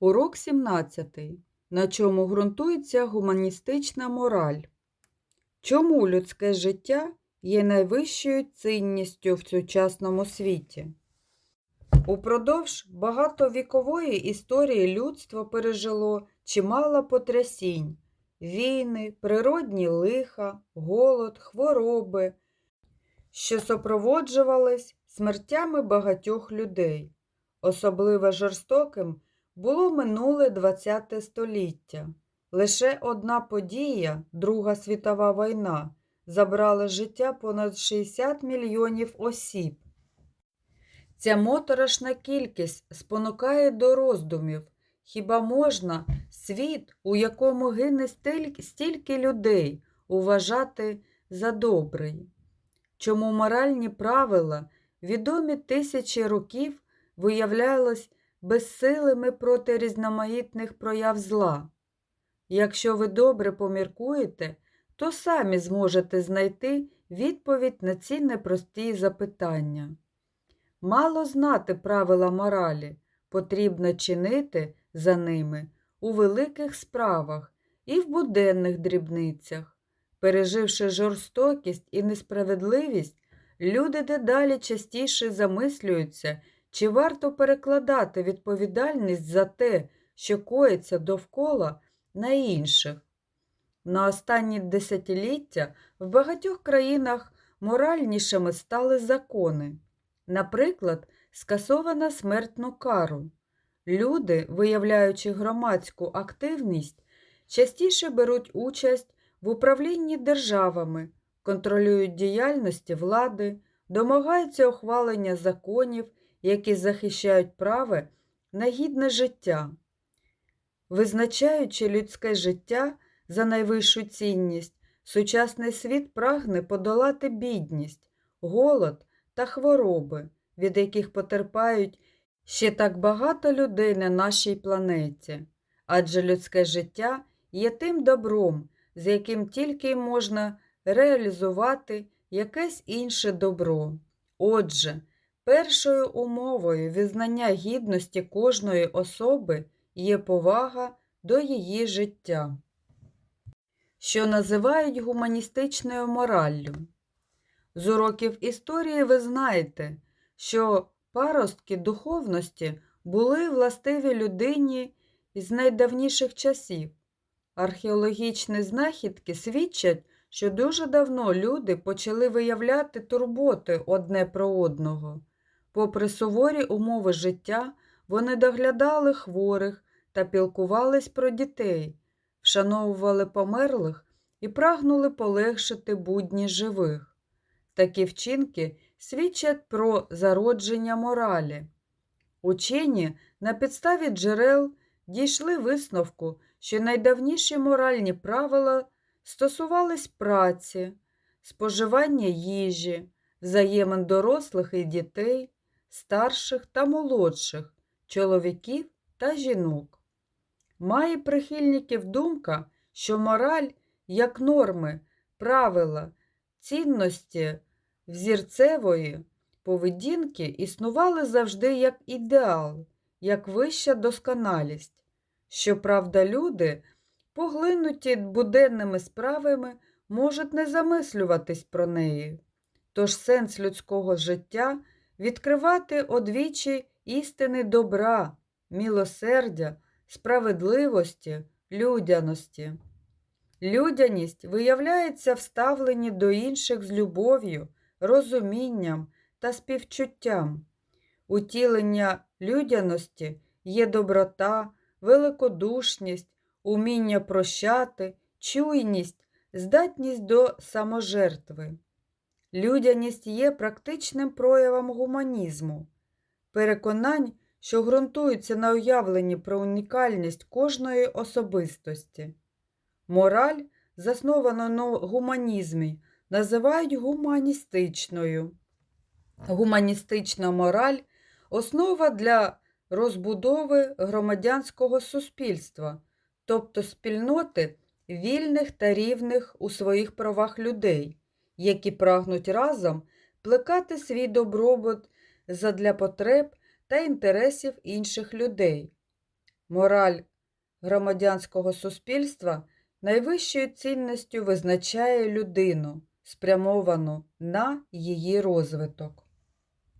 Урок 17. На чому ґрунтується гуманістична мораль? Чому людське життя є найвищою цінністю в сучасному світі? Упродовж багатовікової історії людство пережило чимало потрясінь, війни, природні лиха, голод, хвороби, що супроводжувались смертями багатьох людей. Особливо жорстоким було минуле ХХ століття. Лише одна подія, Друга світова війна, забрала життя понад 60 мільйонів осіб. Ця моторошна кількість спонукає до роздумів. Хіба можна світ, у якому гине стільки людей, уважати за добрий? Чому моральні правила, відомі тисячі років, виявлялись безсилими проти різноманітних прояв зла? Якщо ви добре поміркуєте, то самі зможете знайти відповідь на ці непрості запитання. Мало знати правила моралі, потрібно чинити за ними у великих справах і в буденних дрібницях. Переживши жорстокість і несправедливість, люди дедалі частіше замислюються, чи варто перекладати відповідальність за те, що коїться довкола, на інших. На останні десятиліття в багатьох країнах моральнішими стали закони. Наприклад, скасована смертну кару. Люди, виявляючи громадську активність, частіше беруть участь в управлінні державами, контролюють діяльності влади, домагаються ухвалення законів, які захищають право на гідне життя. Визначаючи людське життя за найвищу цінність, сучасний світ прагне подолати бідність, голод та хвороби, від яких потерпають ще так багато людей на нашій планеті. Адже людське життя є тим добром, з яким тільки можна реалізувати якесь інше добро. Отже, першою умовою визнання гідності кожної особи є повага до її життя, що називають гуманістичною мораллю. З уроків історії ви знаєте, що паростки духовності були властиві людині з найдавніших часів. Археологічні знахідки свідчать, що дуже давно люди почали виявляти турботи одне про одного. Попри суворі умови життя, вони доглядали хворих та пілкувались про дітей, вшановували померлих і прагнули полегшити будні живих. Такі вчинки свідчать про зародження моралі. Учені на підставі джерел дійшли висновку, що найдавніші моральні правила стосувались праці, споживання їжі, взаємин дорослих і дітей, старших та молодших, чоловіків та жінок. Має прихильників думка, що мораль, як норми, правила, цінності взірцевої поведінки існували завжди як ідеал, як вища досконалість. Щоправда, люди, поглинуті буденними справами, можуть не замислюватись про неї. Тож сенс людського життя відкривати одвічі істини добра, милосердя, справедливості, людяності. Людяність виявляється в ставленні до інших з любов'ю, розумінням та співчуттям. Утілення людяності є доброта, великодушність, уміння прощати, чуйність, здатність до саможертви. Людяність є практичним проявом гуманізму, переконань, що ґрунтуються на уявленні про унікальність кожної особистості. Мораль, заснована на гуманізмі, називають гуманістичною. Гуманістична мораль основа для розбудови громадянського суспільства, тобто спільноти вільних та рівних у своїх правах людей, які прагнуть разом плекати свій добробут задля потреб та інтересів інших людей. Мораль громадянського суспільства найвищою цінністю визначає людину, спрямовану на її розвиток.